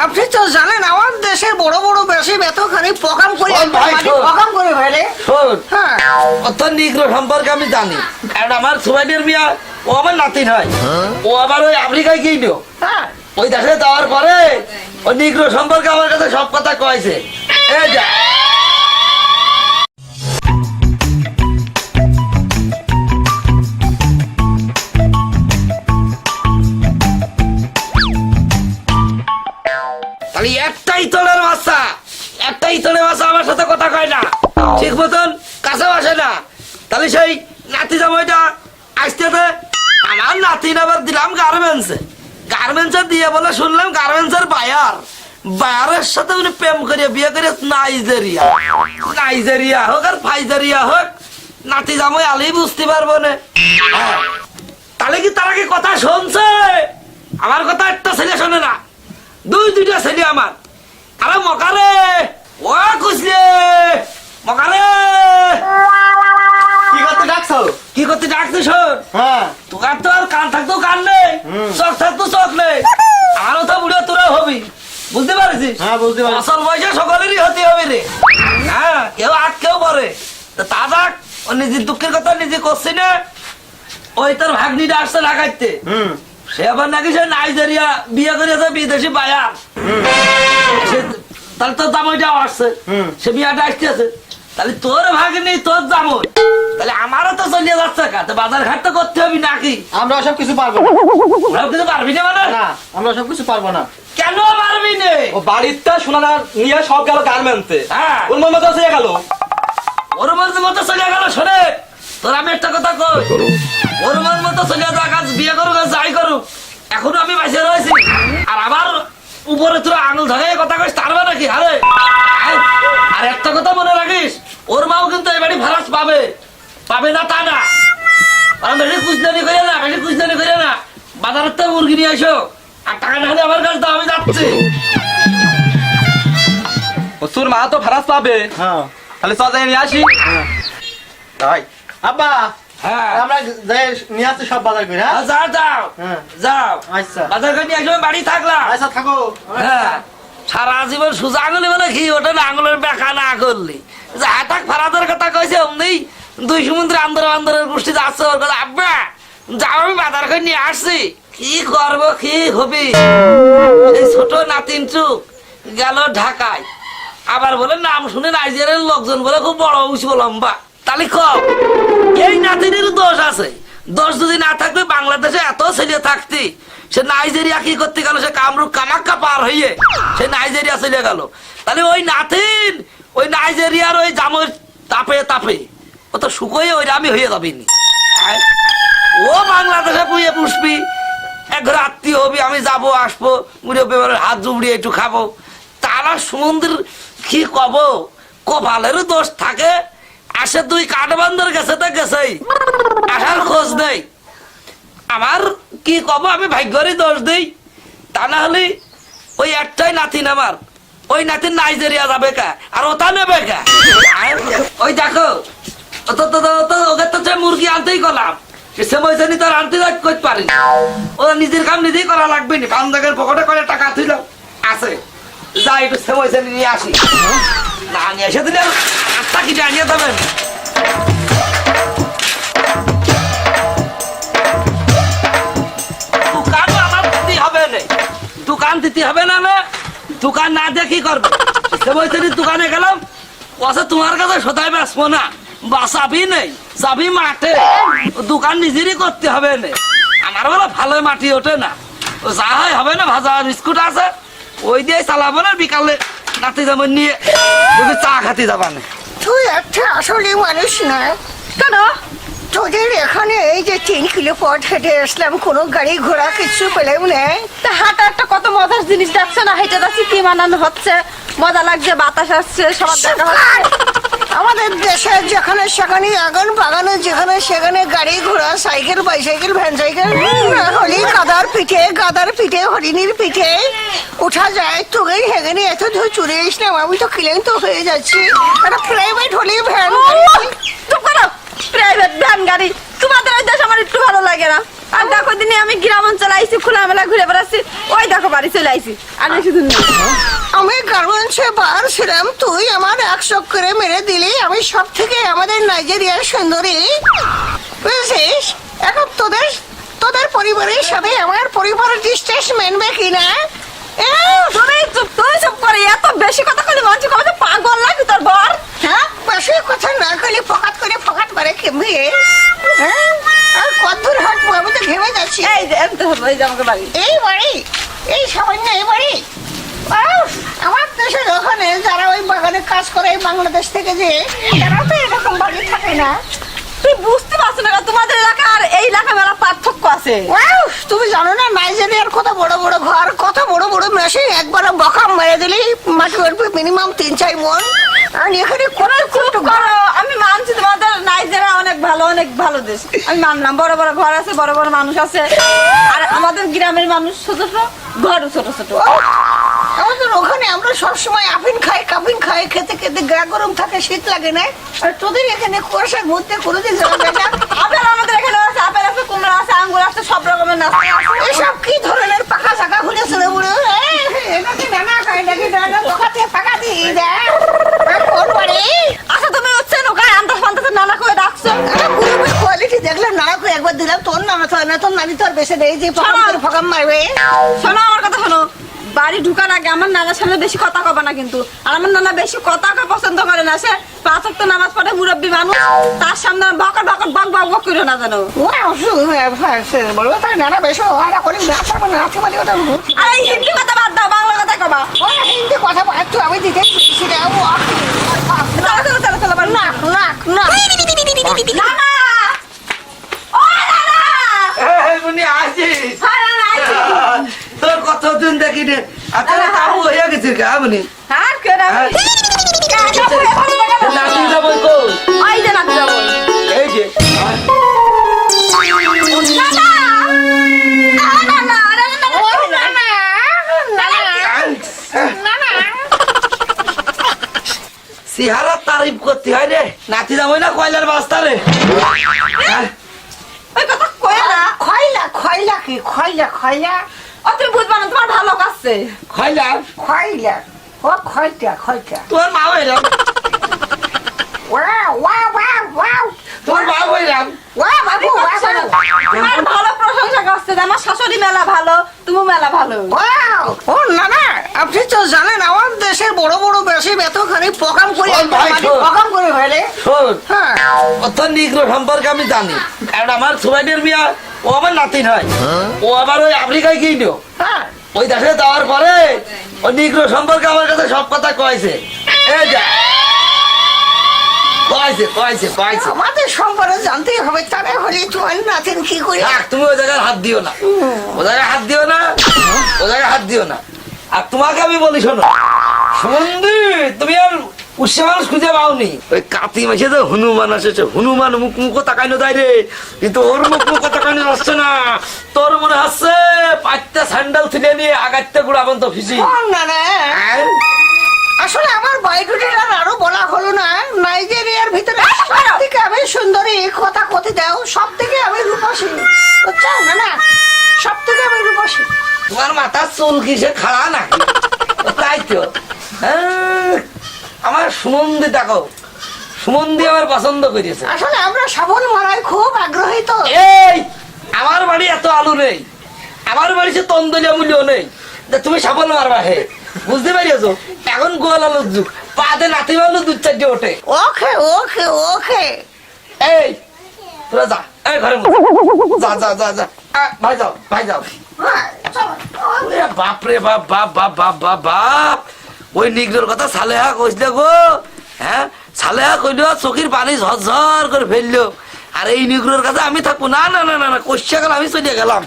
আপনি তো জানেন আমার দেশে বড় বড় বেশি বেতখানি প্রোগ্রাম করে পকাম। প্রোগ্রাম করে ফেলে শোন। হ্যাঁ। অত নিগ্রো সম্পর্কে আমি জানি। কারণ আমার সুবাইনের মিয়া ও আমার নাতিন হয়। ও আবার ওই আফ্রিকায় গিয়ে হ্যাঁ। ওই দেশে যাওয়ার পরে ওই নিগ্রো সম্পর্কে আমার কাছে সব কথা কয়েছে। এই যা। তোলের বাচ্চা আমার সাথে কথা কয় না। ঠিক মতন কাছেও আসে না। তাহলে সেই নাতি জামাইটা আসতে আমার নাতি আবার দিলাম গার্মেন্টসে গার্মেন্টসে দিয়ে বলে শুনলাম গার্মেন্টসের বায়ার। বায়ারের সাথে উনি প্রেম করে বিয়ে করে নাইজেরিয়া। নাইজেরিয়া হোক আর ফাইজেরিয়া হোক, নাতি জামাই আলি বুঝতে পারব না। হ্যাঁ। তাহলে কি তারা কি কথা শুনছে? আমার কথা একটা ছেলে শোনে না। দুই দুইটা ছেলে আমার। আরে মকারে! ও কুসলে মকারে কি করতে ডাকছো? কি করতে শোন? হ্যাঁ। তোকার তো আর কান থাকতো কান নেই চোখ থাকতো চোখ নেই। আমারও তো বুড়ো তোরা হবি। বুঝতে পারছিস? হ্যাঁ, বুঝতে পারছি। আসল বয়সে সকলেরই হতে হবে রে। হ্যাঁ কেউ আগ কেউ পরে। তা যাক ও নিজের দুঃখের কথা নিজে করছি না। ওই তোর ভাগ্নিটা আসছে লাগাইতে হুম। সে আবার নাকি সে নাইজেরিয়া বিয়ে করেছে বিদেশি বায়ার। সে- তাহলে তোর জামাইটাও আসছে। সে বিয়াটা আসতেছে তাহলে তোর ভাগনি তোর জামাই। তাহলে আমারও তো চলিয়ে যাচ্ছে কা তো বাজার ঘাট তো করতে হবে নাকি? আমরা সব কিছু পারব না। ওরাও কিছু পারবি না মানে? না আমরা সব কিছু পারব না। কেন পারবি না? ও বাড়িতে নিয়ে সব গেল গার্মেন্টে হ্যাঁ। ওর মতো আছে গেল। ওর মধ্যে মতো চলে গেল শোনে। তোর আমি একটা কথা কই? ওর মন মতো চলে যাক আজ বিয়ে করুক যাই করুক। এখনও আমি বাইসে রয়েছি। আর আবার উপরে তোর আঙুল ধরে কথা কইস তারবে নাকি? আরে আর একটা কথা মনে রাখিস ওর মাও কিন্তু এই বাড়ি ভাড়াস পাবে। পাবে না তা না। আর বেশি কুচদানি করে না বেশি কুচদানি করে না। বাজারের তো মুরগি নিয়ে আসো আর টাকা না হলে আমার কাছে দাও আমি যাচ্ছি। ও তোর মা তো ভাড়াস পাবে। হ্যাঁ। তাহলে চল যাই নিয়ে আসি। তাই। আব্বা হ্যাঁ আমরা যাই নিয়ে আসছি সব বাজার করে হ্যাঁ? যাও যাও হ্যাঁ। যাও। আচ্ছা। বাজার করে নিয়ে একসময় বাড়ি থাকলাম। আচ্ছা থাকো। হ্যাঁ। সারা জীবন সোজা আঙুলি বলে কি ওটা না আঙুলের বেকা না করলি। যা থাক ফারাদের কথা কইছে অমনি। দুই সমুদ্রে আন্দর আন্দরের গোষ্ঠী যাচ্ছে ওর কথা। আব্বা যাও আমি বাজার করে নিয়ে আসছি। কি করব কি হবি? এই ছোট নাতিন চুক গেল ঢাকায়। আবার বলে নাম শুনে নাইজেরিয়ার লোকজন বলে খুব বড় উঁচু লম্বা। তাহলে কম এই নাতিনের দোষ আছে। দোষ যদি না থাকবে, বাংলাদেশে এত ছেলে থাকতি। সে নাইজেরিয়া কি করতে গেল? সে কামরূপ কামাক্কা পার হইয়ে সে নাইজেরিয়া চলে গেল। তাহলে ওই নাতিন, ওই নাইজেরিয়ার ওই জামের তাপে তাপে, ও তো শুকোয়ে ওই আমি হয়ে যাবিনি। ও বাংলাদেশে পুয়ে পুষবি, এক আত্মীয় হবি, আমি যাব, আসব মুড়ে বেবার হাত জুবড়িয়ে একটু খাব। তারা সমুদ্র কি কব? কপালেরও দোষ থাকে আসে দুই কাঠবান্ধর গেছে তো গেছেই। আসার খোঁজ নেই। আমার কি কব, আমি ভাগ্যরই দোষ দিই। তা না হলে ওই একটাই নাতিন আমার। ওই নাতিন নাইজেরিয়া যাবে কা? আর ওটা নেবে কা? ওই দেখো তো তো, তো- তো, ওকে তো মুরগি আনতেই করলাম সে ময়দানি তার আনতে করতে পারি ও নিজের কাম নিজেই করা লাগবে নি। পান্দাকের পকেটে করে টাকা তুইল। আছে। যাই একটু সে ময়দানি নিয়ে আসি। না নিয়ে এসে দিলে দোকান দিতে হবে না না দোকান না দিয়ে কি করবে? সে বলছে দোকানে গেলাম। ওসে তোমার কাছে, সদাই বাঁচবো না। বা চাবি নেই চাবি মাঠে। দোকান নিজেরই করতে হবে না। আমার বলে ভালো মাটি ওঠে না। যা হয় হবে না, ভাজা বিস্কুট আছে। ওই দিয়ে চালাবো না বিকালে নাতে যাব নিয়ে তুমি চা খাতে যাবা না তুই একটা আসলে মানুষ না। কেন? তোদের এখানে এই যে তিন কিলো পথ হেঁটে আসলাম কোনো গাড়ি ঘোড়া কিছু পেলেও নেই তা হাঁটা একটা কত মজার জিনিস দেখছ না হেঁটে যাচ্ছি কি মানানো হচ্ছে? মজা লাগছে বাতাস আসছে সবার দেখা হচ্ছে। আমাদের দেশে যেখানে সেখানে আগুন বাগানে যেখানে সেখানে গাড়ি ঘোড়া সাইকেল বাইসাইকেল ভ্যান সাইকেল হলি গাদার পিঠে গাদার পিঠে হরিণীর পিঠে। ওঠা যায় তোকে হেগেনি এত দূর চলে এসলাম আমি তো ক্লিন্ত হয়ে যাচ্ছি। একটা প্রাইভেট হলি ভ্যান প্রাইভেট ভ্যান গাড়ি। তোমাদের ওই দেশ আমার একটু ভালো লাগে না। আর দেখো দিনে আমি গ্রাম অঞ্চলে আইছি খোলামেলা ঘুরে বেড়াচ্ছি। ওই দেখো বাড়ি চলে আইসি আর নেই আমি গার্মেন্টসে বার ছিলাম তুই আমার এক করে মেরে দিলি আমি সব থেকে আমাদের নাইজেরিয়ার সুন্দরী। বুঝেছিস? এখন তোদের তোদের পরিবারের সাথে আমার পরিবারের ডিস্টেন্স মেনবে কিনা এত বেশি কথা কইলে মানুষ কবে পাগল নাকি তোর বর? হ্যাঁ বেশি কথা না ফকাত করে ফকাত করে কেমবে হ্যাঁ আর কত দূর হাঁটবো আমি তো ঘেমে যাচ্ছি। এই আমাকে বাড়ি। এই বাড়ি এই সামান্য এই বাড়ি। আমার দেশের ওখানে যারা ওই বাগানে কাজ করে বাংলাদেশ থেকে যে তারা তো এরকম বাড়ি থাকে না। তুই বুঝতে পারছ না তোমাদের এলাকা আর এই এলাকা মেলা পার্থক্য আছে। তুমি জানো না নাইজেরিয়ার কত বড় বড় ঘর কত বড় বড় মেশিন একবার বকাম মেরে দিলি মাটি উঠবে মিনিমাম তিন চার মন। আর এখানে কোনো চুপ করো আমি মানছি তোমাদের নাইজেরিয়া অনেক ভালো অনেক ভালো দেশ। আমি মানলাম বড় বড় ঘর আছে বড় বড় মানুষ আছে। আর আমাদের গ্রামের মানুষ ছোট ছোট ঘরও ছোট ছোট। আমাদের ওখানে আমরা সবসময় আফিন খাই কাফিন খাই খেতে খেতে গা গরম থাকে শীত লাগে না। আর তোদের এখানে কুয়াশার মধ্যে যাওয়া যায় আপেল আমাদের এখানে আছে আপেল আছে কুমড়া আছে আঙ্গুর আছে সব রকমের নাস্তা আছে। এসব কি ধরনের পাকা চাকা খুলেছে রে বুড়ো? এই, এটাকে নানা খাই নাকি নানা দোকাতে পাকা দিয়ে দেয় আচ্ছা তুমি হচ্ছে নৌকায় আন্দাজ ফান্দাজ নানা করে ডাকছো? কোয়ালিটি দেখলে নাড়াকে একবার দিলাম তোর নানা তো না তোর নানি তোর বেশি নেই যে ফকাম করে মারবে। শোনো আমার কথা বাড়ি ঢুকার আগে আমার নানার সামনে বেশি কথা কবে না কিন্তু আর আমার নানা বেশি কথা কয় পছন্দ করে না সে পাঁচ ওয়াক্ত নামাজ পড়ে মুরব্বী মানুষ তার সামনে বকর বকর বক বক বক করে না জানো বলব তার নানা বেশি হয় না করি না পারব না আছে মানে ওটা আর হিন্দি কথা বাদ দাও বাংলা কথা কবা ওই হিন্দি কথা বলতো আমি দিতে সেটা চলো চলো চলো চলো বাড়ি। না না না ও নানা এই মুনি আসিস হ্যাঁ। তোর কতদিন দেখি রে আর তোর আরে, কাবু হয়ে গেছিস কা? মুনি হ্যাঁ কে হ্যাঁ। গেল নাতি যাব কই? ওই যে নাতি যাব। এই যে। আরে না না না না সিহারা তারিফ করতে হয় রে। নাতি যাব না কয়লার বাস্তা রে। হ্যাঁ? ওই কথা কয় খয়লা খয়লা কি? খয়লা খয়লা। ও তুমি বুঝবা না তোমার ভালো কাছে কয়লা খয়লা ও খয়টা খয়টা। তোর মা হইলাম। Wow wow wow wow. তোর মা হইলাম। ওয়া বাবু ওয়া তোমার ভালো প্রশংসা করছে আমার শাশুড়ি মেলা ভালো তুমি মেলা ভালো। ও না না আপনি তো জানেন আমার দেশের বড় বড় বেশি এতখানি প্রোগ্রাম করে ফেলে হ্যাঁ। অত নিগ্রো সম্পর্কে আমি জানি। কারণ আমার সুবাইনের মিয়া ও আমার ও আবার ওই আফ্রিকায় হ্যাঁ। ওই দেশে যাওয়ার পরে নিগ্রো সম্পর্কে আমার কাছে সব কথা কয়েছে। এই যা। কয়েছে কয়েছে কয়েছে। আমাদের সম্পর্কে জানতেই হবে তারা হলে তোমার নাচেন কি করে? থাক তুমি ওই জায়গায় হাত দিও না। ও জায়গায় হাত দিও না। ও জায়গায় হাত দিও না। আর তোমাকে আমি বলি শোনো সন্ধি তুমি উৎসে মানুষ খুঁজে পাওনি। ওই কাতি মাসে তো হনুমান আসেছে হনুমান মুখ মুখ তাকাইনো দেয় রে। কিন্তু ওর মুখ মুখ তাকাইনো যাচ্ছে না। তোর মনে হচ্ছে পাঁচটা স্যান্ডেল তুলে নিয়ে আগাইতে গুড়াবন তো ফিসি না না আসলে আমার বায়োডাটার আরও বলা হলো না। নাইজেরিয়ার ভিতরে সব! থেকে আমি সুন্দরী কথা কথি দাও সব থেকে আমি রূপসী। বুঝছ? না না সব থেকে আমি রূপসী। তোমার মাথার চুল কিসে খাড়া নাকি? তাই তো। হ্যাঁ, আমার সুমন্দি দেখো। সুমন্দি আমার পছন্দ করেছে। আসলে আমরা সাবল মারায় খুব আগ্রহী তো। এই আমার বাড়ি এত আলু নেই। আমার বাড়ি সে তন্দলিয়া মূল্য নেই। তুমি সাবল মারবা হে। বুঝতে পারিয়েছো এখন গোয়াল আলুর যুগ। পাতে নাতি আলু দু চারটে ওঠে। ওকে ওকে ওকে এই তোরা যা। এই ঘরে যা যা যা যা। ভাই যাও ভাই যাও। হ্যাঁ, চলো। ওরে বাপ রে বাপ বাপ বাপ বাপ বাপ বাপ। ওই নিগ্রোর কথা সালেহা কইসলে গো। হ্যাঁ? সালেহা কইল চোখের পানি ঝরঝর করে ফেলল। আর এই নিগ্রোর কাছে আমি থাকব না না না না কষ্ট গেল, আমি চলে গেলাম।